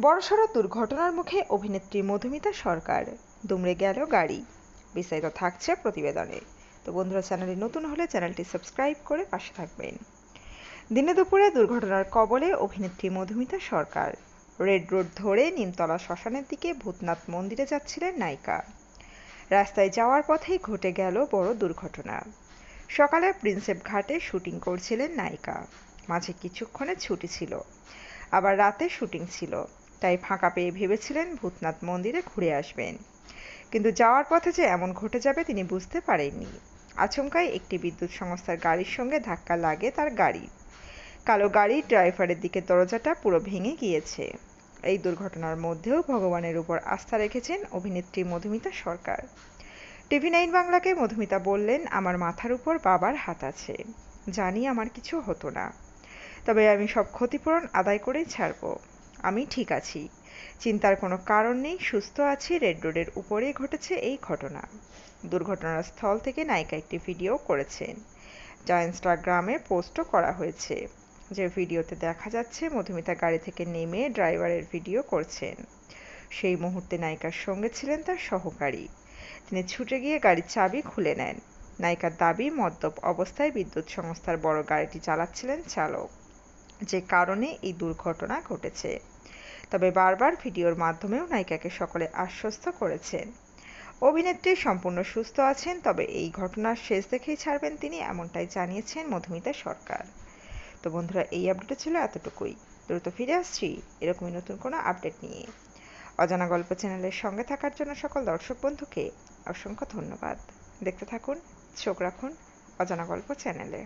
বড়সড় দুর্ঘটনার মুখে অভিনেত্রী মধুমিতা সরকার। দুমড়ে গেল গাড়ি। বিস্তারিত থাকছে প্রতিবেদনে। তো বন্ধুরা, চ্যানেলে নতুন হলে চ্যানেলটি সাবস্ক্রাইব করে পাশে থাকবেন। দিনে দুপুরে দুর্ঘটনার কবলে অভিনেত্রী মধুমিতা সরকার। রেড রোড ধরে নিমতলা শ্মশানের দিকে ভূতনাথ মন্দিরে যাচ্ছিলেন নায়িকা। রাস্তায় যাওয়ার পথেই ঘটে গেল বড় দুর্ঘটনা। সকালে প্রিন্সেপ ঘাটে শুটিং করছিলেন নায়িকা। মাঝে কিছুক্ষণে ছুটি ছিল। আবার রাতে শুটিং ছিল। তাই ফাঁকা পেয়ে ভেবেছিলেন ভূতনাথ মন্দিরে ঘুরে আসবেন। কিন্তু যাওয়ার পথে যে এমন ঘটে যাবে তিনি বুঝতে পারেননি। আচমকাই একটি বিদ্যুৎ সংস্থার গাড়ির সঙ্গে ধাক্কা লাগে তার গাড়ি। কালো গাড়ির ড্রাইভারের দিকে দরজাটা পুরো ভেঙে গিয়েছে। এই দুর্ঘটনার মধ্যেও ভগবানের উপর আস্থা রেখেছেন অভিনেত্রী মধুমিতা সরকার। টিভি নাইন বাংলাকে মধুমিতা বললেন, আমার মাথার উপর বাবার হাত আছে। জানি আমার কিছু হতো না। তবে আমি সব ক্ষতিপূরণ আদায় করেই ছাড়ব। আমি ঠিক আছি। চিন্তার কোনো কারণ নেই, সুস্থ আছি রেড রোডের উপরে ঘটেছে এই ঘটনা। দুর্ঘটনার স্থল থেকে নায়িকা একটি ভিডিও করেছেন। যা ইনস্টাগ্রামে পোস্টও করা হয়েছে। যে ভিডিওতে দেখা যাচ্ছে, মধুমিতা গাড়ি থেকে নেমে ড্রাইভারের ভিডিও করছেন। সেই মুহূর্তে নায়িকার সঙ্গে ছিলেন তার সহকারী। তিনি ছুটে গিয়ে গাড়ির চাবি খুলে নেন। নায়িকার দাবি, মদ্যপ অবস্থায় বিদ্যুৎ সংস্থার বড় গাড়িটি চালাচ্ছিলেন চালক। যে কারণে এই দুর্ঘটনা ঘটেছে। তবে বারবার ভিডিওর মাধ্যমেও নায়িকাকে সকলে আশ্বস্ত করেছেন। অভিনেত্রী সম্পূর্ণ সুস্থ আছেন, তবে এই ঘটনার শেষ দেখেই ছাড়বেন তিনি, এমনটাই জানিয়েছেন মধুমিতা সরকার। তো বন্ধুরা, এই আপডেটটা ছিল এতটুকুই। দ্রুত ফিরে আসছি এরকমই নতুন কোনো আপডেট নিয়ে। অজানা গল্প চ্যানেলের সঙ্গে থাকার জন্য সকল দর্শক বন্ধুকে অসংখ্য ধন্যবাদ। দেখতে থাকুন, চোখ রাখুন অজানা গল্প চ্যানেলে।